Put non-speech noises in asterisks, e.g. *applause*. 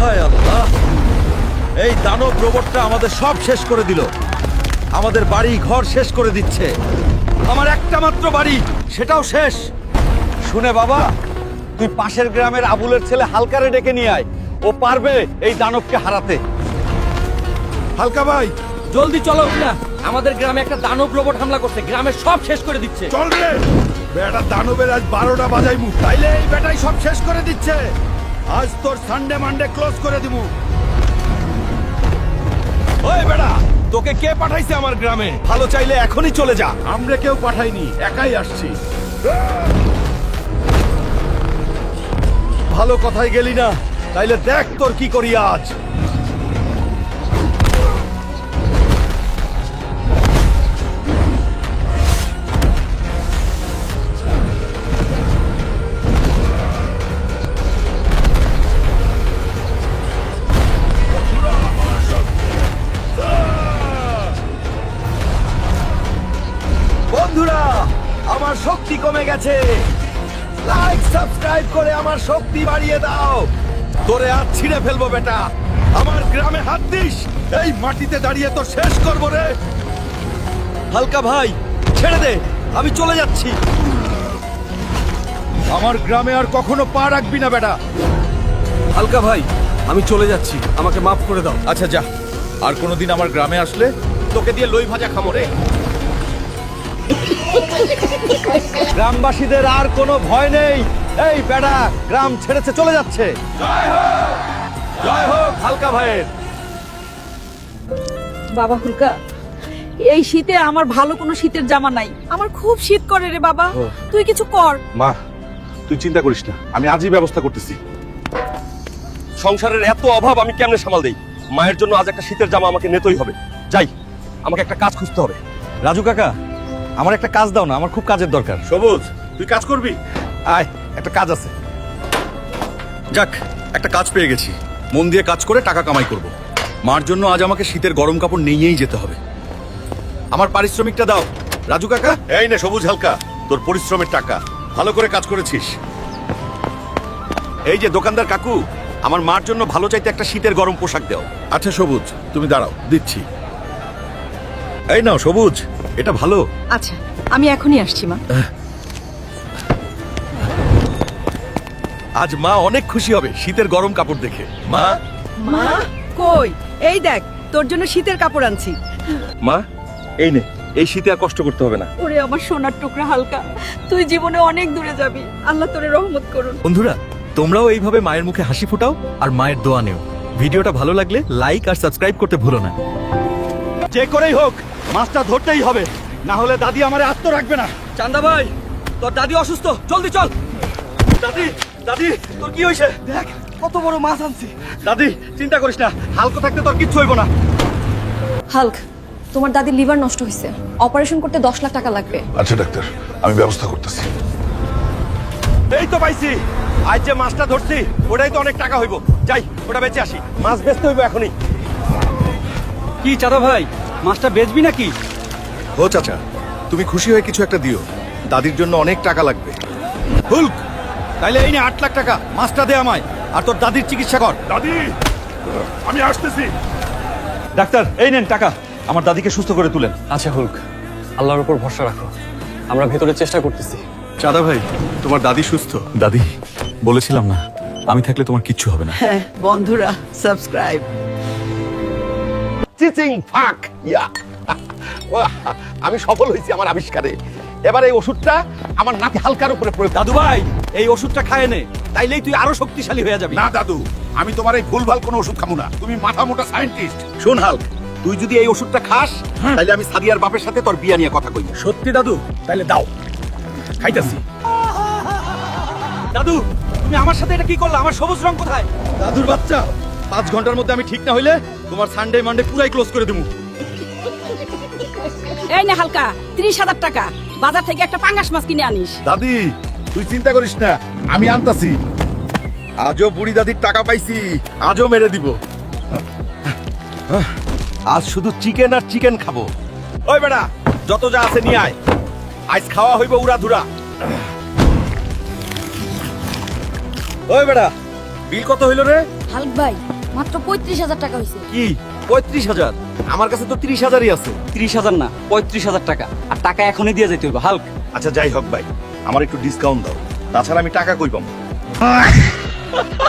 হায় আল্লাহ। এই দানব রোবটটা আমাদের সব শেষ করে দিল। আমাদের বাড়ি ঘর শেষ করে দিচ্ছে। আমার একটা মাত্র বাড়ি সেটাও শেষ। শুনে বাবা তুই পাশের গ্রামের আবুলের ছেলে হালকারে ডেকে নিয়ে আয়। ও পারবে এই দানবকে হারাতে। হালকা ভাই। জলদি চলো না আমাদের গ্রামে একটা দানব রোবট হামলা করছে। গ্রামের সব শেষ করে দিচ্ছে। চল রে। বেটা দানবের আজ বারোটা বাজাই মুখ তাইলে এই বেটাই সব শেষ করে দিচ্ছে। আজ তোর সানডে মানডে ক্লোজ করে দিব। ওই বেড়া তোকে কে পাঠাইছে আমার গ্রামে? ভালো চাইলে এখনই চলে যা। আমরা কেউ পাঠাইনি একাই আসছি। ভালো কথাই গেলি না তাইলে দেখ তোর কি করি আজ। আমার শক্তি কমে গেছে। লাইক সাবস্ক্রাইব করে আমার শক্তি বাড়িয়ে দাও। তোরে আর ছিঁড়ে ফেলব বেটা। আমার গ্রামে হাত দিস। এই মাটিতে দাঁড়িয়ে তো শেষ করব রে। হালকা ভাই, ছেড়ে দে। আমি চলে যাচ্ছি। আমার গ্রামে আর কখনো পা রাখবি না বেটা। হালকা ভাই, আমি চলে যাচ্ছি। আমাকে মাফ করে দাও। আচ্ছা যা। আর কোনোদিন আমার গ্রামে আসলে তোকে দিয়ে লই ভাজা খামো রে। গ্রামবাসীদের আর কোনো ভয় নেই। এই বেড়া গ্রাম ছেড়েছে চলে যাচ্ছে। জয় হোক হালকা ভাইয়ের বাবা হুলকা এই শীতে আমার ভালো কোনো শীতের জামা নাই। আমার খুব শীত করে রে বাবা। তুই কিছু কর। মা তুই চিন্তা করিস না। আমি আজই ব্যবস্থা করতেছি। সংসারের এত অভাব আমি কেমনে সামাল দেই? মায়ের জন্য আজ একটা শীতের জামা আমাকে নিতেই হবে। যাই আমাকে একটা কাজ খুঁজতে হবে। রাজু কাকা আমার একটা কাজ দাও না আমার খুব কাজের দরকার। সবুজ তুই কাজ করবি? আয় একটা কাজ আছে। যাক একটা কাজ পেয়ে গেছি। মন দিয়ে কাজ করে টাকা কামাই করব। মার জন্য আজ আমাকে শীতের গরম কাপড় নিয়েই যেতে হবে। আমার পারিশ্রমিকটা দাও। রাজু কাকা? এই না সবুজ হালকা। তোর পরিশ্রমের টাকা। ভালো করে কাজ করেছিস। এই যে দোকানদার কাকু আমার মার জন্য ভালো চাইতে একটা শীতের গরম পোশাক দাও। আচ্ছা সবুজ তুমি দাঁড়াও দিচ্ছি। এই নাও সবুজ। এটা ভালো? আচ্ছা আমি এখনই আসছি মা। আজ মা অনেক খুশি হবে শীতের গরম কাপড় দেখে। মা? মা? কই? এই দেখ তোর জন্য শীতের কাপড় আনছি। মা এই নে এই শীতে আর কষ্ট করতে হবে না। ওরে আমার সোনার টুকরা হালকা। তুই জীবনে অনেক দূরে যাবি। আল্লাহ তোরে রহমত করুন। বন্ধুরা তোমরাও এইভাবে মায়ের মুখে হাসি ফোটাও আর মায়ের দোয়া নেও। ভিডিওটা ভালো লাগলে লাইক আর সাবস্ক্রাইব করতে ভুলো না। যে করেই হোক মাছটা ধরতেই হবে। না হলে দাদি আমারে আত্ম রাখবে না। চান্দা ভাই তোর দাদি অসুস্থ। জলদি চল। দাদি দাদি তোর কি হয়েছে? দেখ কত বড় মাছ আনছি। দাদি চিন্তা করিস না। হালকা থাকতে তোর কিচ্ছু হইব না। হাল্ক তোমার দাদির লিভার নষ্ট হয়েছে অপারেশন করতে দশ লাখ টাকা লাগবে। আচ্ছা ডাক্তার আমি ব্যবস্থা করতেছি। এই তো পাইছি। আজ যে মাছটা ধরছি ওটাই তো অনেক টাকা হইব। যাই ওটা বেঁচে আসি। মাছ বেচতে হইব এখনই। কি চাঁদা ভাই? মাছটা বেচবি নাকি? ও চাচা তুমি খুশি হয়ে কিছু একটা দিও। দাদির জন্য অনেক টাকা লাগবে। হুলক তাইলে এই নে আট লাখ টাকা মাছটা দে আমায় আর তোর দাদির চিকিৎসা কর। দাদি আমি আসতেছি। ডাক্তার এই নেন টাকা আমার দাদিকে সুস্থ করে তুলেন। আচ্ছা হুলক আল্লাহর উপর ভরসা রাখো। আমরা ভেতরে চেষ্টা করতেছি। চাঁদা ভাই তোমার দাদি সুস্থ। দাদি বলেছিলাম না আমি থাকলে তোমার কিচ্ছু হবে না। হ্যাঁ বন্ধুরা সাবস্ক্রাইব। চিচিং ফাক ইয়া। আমি সফল হয়েছি আমার আবিষ্কারে। এবার এই ওষুধটা আমার নাতি হালকার উপরে প্রয়োগ দাদু ভাই এই ওষুধটা খায় নে। তাইলেই তুই আরও শক্তিশালী হয়ে যাবি। না দাদু আমি তোমার এই ভুলভাল কোনো ওষুধ খাব না। তুমি মাথা মোটা সায়েন্টিস্ট। শোন হাল্ক তুই যদি এই ওষুধটা খাস তাহলে আমি সাদিয়ার বাপের সাথে তোর বিয়া নিয়ে কথা কই সত্যি দাদু? তাইলে দাও। খাইতাছি। দাদু তুমি আমার সাথে এটা কি করলা? আমার সবুজ রং কোথায়? দাদুর বাচ্চা। পাঁচ ঘণ্টার মধ্যে আমি ঠিক না হইলে তোমার সানডে মানডে পুরাই ক্লোজ করে দেবো এই না হালকা ত্রিশ হাজার টাকা। বাজার থেকে একটা পাঙ্গাস মাছ কিনে আনিস। দাদি তুই চিন্তা করিস না আমি আনতাছি। আজও বুড়ি দাদির টাকা পাইছি আজও মেরে দিব। আজ শুধু চিকেন আর চিকেন খাব। ওই বেটা যত যা আছে নিয়ে আয়। আজ খাওয়া হইব উড়া ধুরা ওই বেটা বিল কত হইল রে? হালক ভাই মাত্র পঁয়ত্রিশ হাজার টাকা হয়েছে কি? পঁয়ত্রিশ হাজার? আমার কাছে তো ত্রিশ হাজারই আছে। ত্রিশ হাজার না পঁয়ত্রিশ হাজার টাকা। আর টাকা এখনই দিয়ে যেতে হবে হালক। আচ্ছা যাই হোক ভাই আমার একটু ডিসকাউন্ট দাও। তাছাড়া আমি টাকা কই পাবো? *laughs*